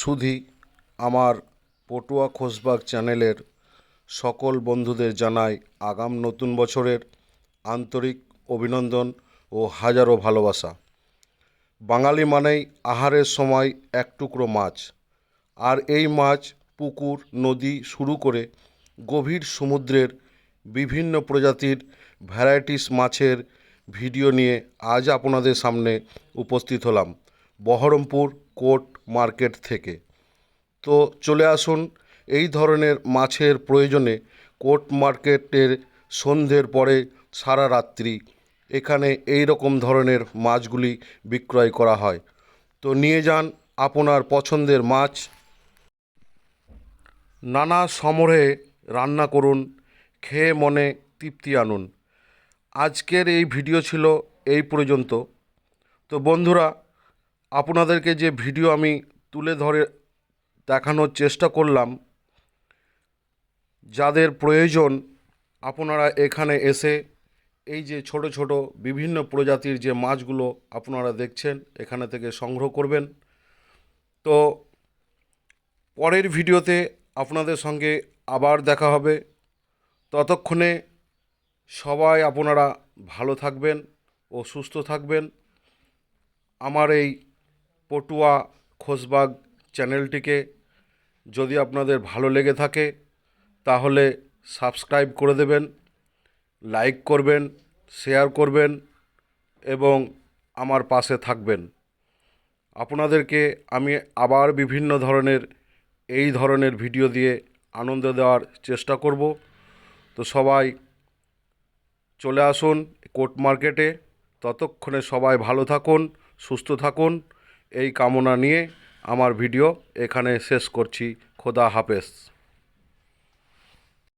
সুধী আমার পটুয়া খোসবাগ চ্যানেলের সকল বন্ধুদের জানাই আগাম নতুন বছরের আন্তরিক অভিনন্দন ও হাজারো ভালোবাসা। বাঙালি মানেই আহারের সময় এক টুকরো মাছ। আর এই মাছ, পুকুর, নদী শুরু করে গভীর সমুদ্রের বিভিন্ন প্রজাতির ভ্যারাইটিস মাছের ভিডিও নিয়ে আজ আপনাদের সামনে উপস্থিত হলাম। বহরমপুর কোর্ট মার্কেট থেকে। তো চলে আসুন এই ধরনের মাছের প্রয়োজনে কোর্ট মার্কেটের সন্ধ্যের পরে সারা রাত্রি এখানে এই রকম ধরনের মাছগুলি বিক্রয় করা হয়। তো নিয়ে যান আপনার পছন্দের মাছ। নানা সমরে রান্না করুন, খেয়ে মনে তৃপ্তি আনুন। আজকের এই ভিডিও ছিল এই পর্যন্ত। তো বন্ধুরা আপনাদেরকে যে ভিডিও আমি তুলে ধরে দেখানোর চেষ্টা করলাম, যাদের প্রয়োজন আপনারা এখানে এসে এই যে ছোট ছোট বিভিন্ন প্রজাতির যে মাছগুলো আপনারা দেখছেন, এখানে থেকে সংগ্রহ করবেন। তো পরের ভিডিওতে আপনাদের সঙ্গে আবার দেখা হবে। ততক্ষণে সবাই আপনারা ভালো থাকবেন ও সুস্থ থাকবেন। আমার এই পটুয়া খোসবাগ চ্যানেলটিকে যদি আপনাদের ভালো লেগে থাকে, তাহলে সাবস্ক্রাইব করে দেবেন, লাইক করবেন, শেয়ার করবেন এবং আমার পাশে থাকবেন। আপনাদেরকে আমি আবার বিভিন্ন ধরনের, এই ধরনের ভিডিও দিয়ে আনন্দ দেওয়ার চেষ্টা করব। তো সবাই চলে আসুন কোর্ট মার্কেটে। ততক্ষণে সবাই ভালো থাকুন, সুস্থ থাকুন। এই কামনা নিয়ে আমার ভিডিও এখানে শেষ করছি। খোদা হাফেজ।